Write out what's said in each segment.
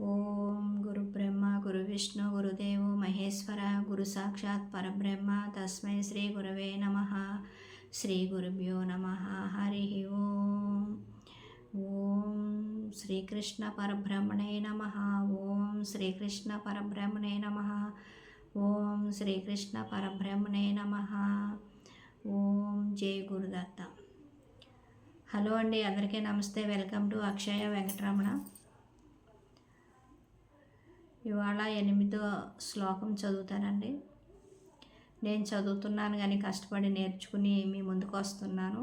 ఓం గురు బ్రహ్మ గురు విష్ణు గురుదేవు మహేశ్వర గురు సాక్షాత్ పరబ్రహ్మ తస్మై శ్రీ గురవే నమ. శ్రీ గురుభ్యో నమ. హరి ఓం. ఓం శ్రీకృష్ణ పరబ్రహ్మణే నమ. ఓం శ్రీకృష్ణ పరబ్రహ్మణే నమ. ఓం శ్రీకృష్ణ పరబ్రహ్మణే నమ. ఓం జై గురుదత్త. హలో అండి అందరికీ నమస్తే. Welcome to Akshaya Venkataramana. ఇవాళ ఎనిమిదో శ్లోకం చదువుతానండి. నేను చదువుతున్నాను కానీ కష్టపడి నేర్చుకుని మీ ముందుకు వస్తున్నాను.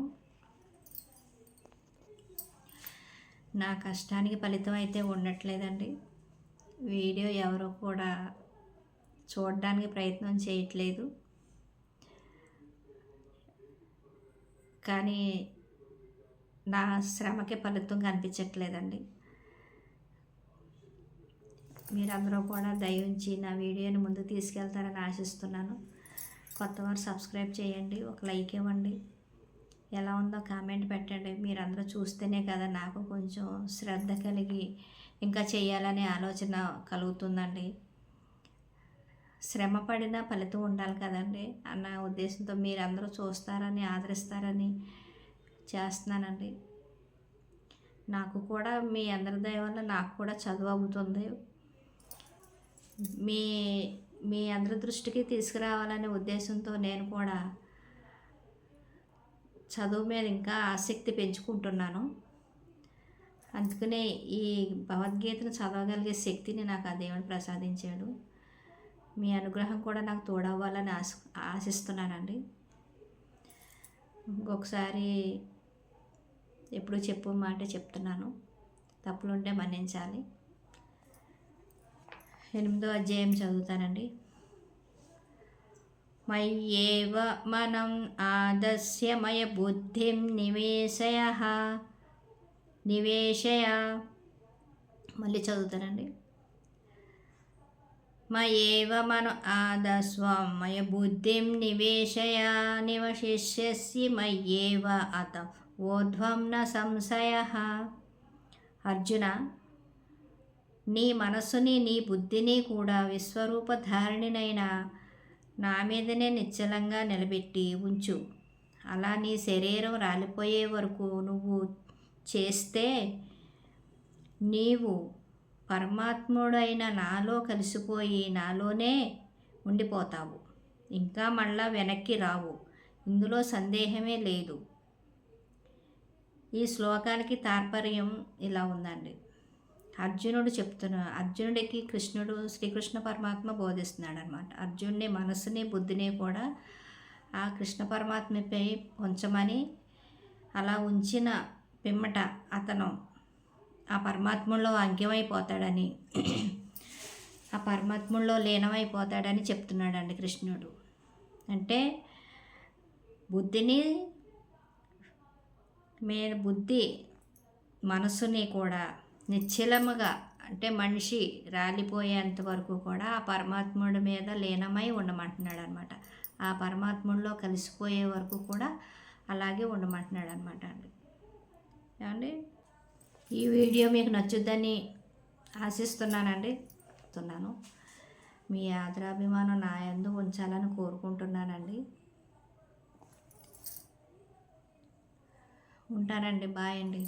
నా కష్టానికి ఫలితం అయితే ఉండట్లేదండి. వీడియో ఎవరు కూడా చూడడానికి ప్రయత్నం చేయట్లేదు. కానీ నా శ్రమకి ఫలితం కనిపించట్లేదండి. మీరందరూ కూడా దయించి నా వీడియోని ముందు తీసుకెళ్తారని ఆశిస్తున్నాను. కొత్త వారు సబ్స్క్రైబ్ చేయండి ఒక లైక్ ఇవ్వండి. ఎలా ఉందో కామెంట్ పెట్టండి. మీరందరూ చూస్తేనే కదా నాకు కొంచెం శ్రద్ధ కలిగి ఇంకా చేయాలనే ఆలోచన కలుగుతుందండి. శ్రమ పడినా ఫలితం ఉండాలి కదండి అన్న ఉద్దేశంతో మీరందరూ చూస్తారని ఆదరిస్తారని చేస్తున్నానండి. నాకు కూడా మీ అందరి దయ వల్ల నాకు కూడా చదువు అవుతుంది. మీ మీ అందరి దృష్టికి తీసుకురావాలనే ఉద్దేశంతో నేను కూడా చదువు మీద ఇంకా ఆసక్తి పెంచుకుంటున్నాను. అందుకనే ఈ భగవద్గీతను చదవగలిగే శక్తిని నాకు ఆ దేవుడు ప్రసాదించాడు. మీ అనుగ్రహం కూడా నాకు తోడవ్వాలని ఆశ ఆశిస్తున్నానండి. ఇంకొకసారి ఎప్పుడు చెప్పు మాట చెప్తున్నాను. తప్పులుంటే మన్నించాలి. ఎనిమిదో అధ్యాయం చదువుతానండి. మయ్యేవ మనం ఆదస్యమయ బుద్ధిం నివేశయ. నివేశయ. మళ్ళీ చదువుతానండి. మయేవ మన ఆదస్వమయ బుద్ధిం నివేశయ. నివశిష్యసి మయ్యేవ అత ఊర్ధ్వం న సంశయ. అర్జున నీ మనస్సుని నీ బుద్ధిని కూడా విశ్వరూపధారిణినైన నా మీదనే నిశ్చలంగా నిలబెట్టి ఉంచు. అలా నీ శరీరం రాలిపోయే వరకు నువ్వు చేస్తే నీవు పరమాత్ముడైన నాలో కలిసిపోయి నాలోనే ఉండిపోతావు. ఇంకా మళ్ళా వెనక్కి రావు. ఇందులో సందేహమే లేదు. ఈ శ్లోకానికి తాత్పర్యం ఇలా ఉందండి. అర్జునుడు చెప్తున్న అర్జునుడికి కృష్ణుడు శ్రీకృష్ణ పరమాత్మ బోధిస్తున్నాడు అనమాట అర్జునుని మనసుని బుద్ధిని కూడా ఆ కృష్ణ పరమాత్మపై ఉంచమని అలా ఉంచిన పిమ్మట అతను ఆ పరమాత్మలో అంగ్యమైపోతాడని ఆ పరమాత్మలో లీనమైపోతాడని చెప్తున్నాడండి కృష్ణుడు. అంటే బుద్ధిని మే బుద్ధి మనసుని కూడా నిశ్చలముగా అంటే మనిషి రాలిపోయేంత వరకు కూడా ఆ పరమాత్ముడి మీద లీనమై ఉండమంటున్నాడు అనమాట ఆ పరమాత్ముడిలో కలిసిపోయే వరకు కూడా అలాగే ఉండమంటున్నాడు అనమాట అండి. ఏమండి? ఈ వీడియో మీకు నచ్చుద్దని ఆశిస్తున్నానండి. చెప్తున్నాను. మీ ఆదరాభిమానం నా ఎందు ఉంచాలని కోరుకుంటున్నానండి. ఉంటానండి. బాయ్ అండి.